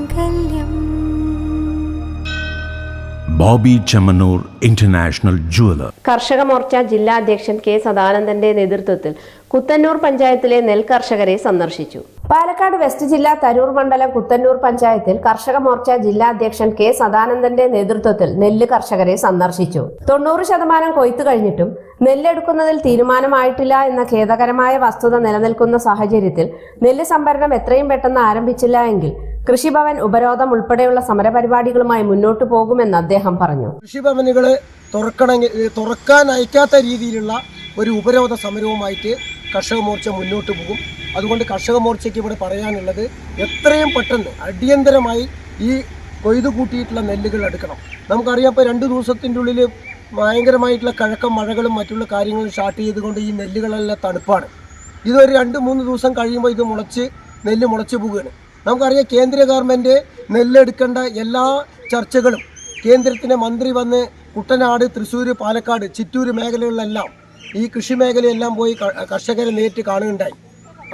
മാംഗല്യം. Bobby Chemmanur international jeweller. കർഷക മോർച്ച ജില്ലാ അധ്യക്ഷൻ കെ സദാനന്ദന്റെ നേതൃത്വത്തിൽ കുത്തന്നൂർ പഞ്ചായത്തിലെ നെൽ കർഷകരെ സന്ദർശിച്ചു. പാലക്കാട് വെസ്റ്റ് ജില്ലാ തരൂർ മണ്ഡലം കുത്തന്നൂർ പഞ്ചായത്തിൽ കർഷക മോർച്ച ജില്ലാ അധ്യക്ഷൻ കെ സദാനന്ദന്റെ നേതൃത്വത്തിൽ നെല്ല് കർഷകരെ സന്ദർശിച്ചു. തൊണ്ണൂറ് ശതമാനം കൊയ്ത്തു കഴിഞ്ഞിട്ടും നെല്ലെടുക്കുന്നതിൽ തീരുമാനമായിട്ടില്ല എന്ന ഖേദകരമായ വസ്തുത നിലനിൽക്കുന്ന സാഹചര്യത്തിൽ നെല്ല് സംഭരണം എത്രയും പെട്ടെന്ന് ആരംഭിച്ചില്ല എങ്കിൽ കൃഷിഭവൻ ഉപരോധം ഉൾപ്പെടെയുള്ള സമരപരിപാടികളുമായി മുന്നോട്ടു പോകുമെന്ന് അദ്ദേഹം പറഞ്ഞു. കൃഷിഭവനുകളെ തുറക്കണമെങ്കിൽ തുറക്കാൻ അയക്കാത്ത രീതിയിലുള്ള ഒരു ഉപരോധ സമരവുമായിട്ട് കർഷക മോർച്ച മുന്നോട്ട് പോകും. അതുകൊണ്ട് കർഷക മോർച്ചയ്ക്ക് ഇവിടെ പറയാനുള്ളത് എത്രയും പെട്ടെന്ന് അടിയന്തരമായി ഈ കൊയ്തു കൂട്ടിയിട്ടുള്ള നെല്ലുകൾ എടുക്കണം. നമുക്കറിയാം ഇപ്പോൾ രണ്ട് ദിവസത്തിന്റെ ഉള്ളിൽ ഭയങ്കരമായിട്ടുള്ള കഴക്കം മഴകളും മറ്റുള്ള കാര്യങ്ങളും സ്റ്റാർട്ട് ചെയ്തുകൊണ്ട് ഈ നെല്ലുകളെല്ലാം തണുപ്പാണ്. ഇതൊരു രണ്ട് മൂന്ന് ദിവസം കഴിയുമ്പോൾ ഇത് മുളച്ച് നെല്ല് മുളച്ച് പോവുകയാണ്. നമുക്കറിയാം കേന്ദ്ര ഗവൺമെന്റ് നെല്ലെടുക്കേണ്ട എല്ലാ ചർച്ചകളും കേന്ദ്രത്തിന്റെ മന്ത്രി വന്ന് കുട്ടനാട് തൃശ്ശൂർ പാലക്കാട് ചിറ്റൂർ മേഖലകളിലെല്ലാം ഈ കൃഷി മേഖലയെല്ലാം പോയി കർഷകരെ നേരിട്ട് കാണുകയുണ്ടായി.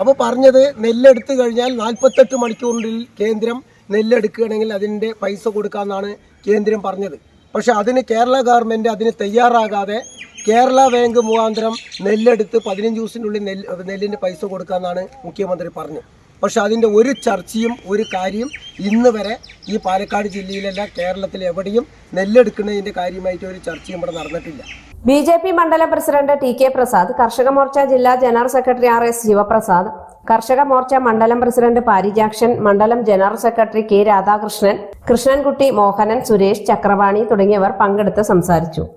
അപ്പോൾ പറഞ്ഞത് നെല്ലെടുത്തു കഴിഞ്ഞാൽ നാൽപ്പത്തെട്ട് മണിക്കൂറിനുള്ളിൽ കേന്ദ്രം നെല്ലെടുക്കുകയാണെങ്കിൽ അതിന്റെ പൈസ കൊടുക്കാമെന്നാണ് കേന്ദ്രം പറഞ്ഞത്. പക്ഷെ അതിന് കേരള ഗവൺമെന്റ് അതിന് തയ്യാറാകാതെ കേരള ബാങ്ക് മുഖാന്തരം നെല്ലെടുത്ത് പതിനഞ്ച് ദിവസത്തിനുള്ളിൽ നെല്ല് നെല്ലിന്റെ പൈസ കൊടുക്കാമെന്നാണ് മുഖ്യമന്ത്രി പറഞ്ഞത്. പക്ഷെ അതിന്റെ ഒരു ചർച്ചയും ഒരു കാര്യം ഇന്ന് വരെ ഈ പാലക്കാട് ജില്ലയിലല്ല കേരളത്തിൽ എവിടെയും നെല്ലെടുക്കുന്നതിന്റെ കാര്യമായിട്ട് ഒരു ചർച്ചയും ഇവിടെ നടന്നിട്ടില്ല. ബി ജെ പി മണ്ഡലം president T K Prasad Karshaka Morcha ജില്ലാ general secretary R S Sivaprasad Karshaka Morcha മണ്ഡലം പ്രസിഡന്റ് പാരിജാക്ഷൻ മണ്ഡലം general secretary K Radhakrishnan Krishnankutty Mohanan Suresh Chakravani തുടങ്ങിയവർ പങ്കെടുത്ത് സംസാരിച്ചു.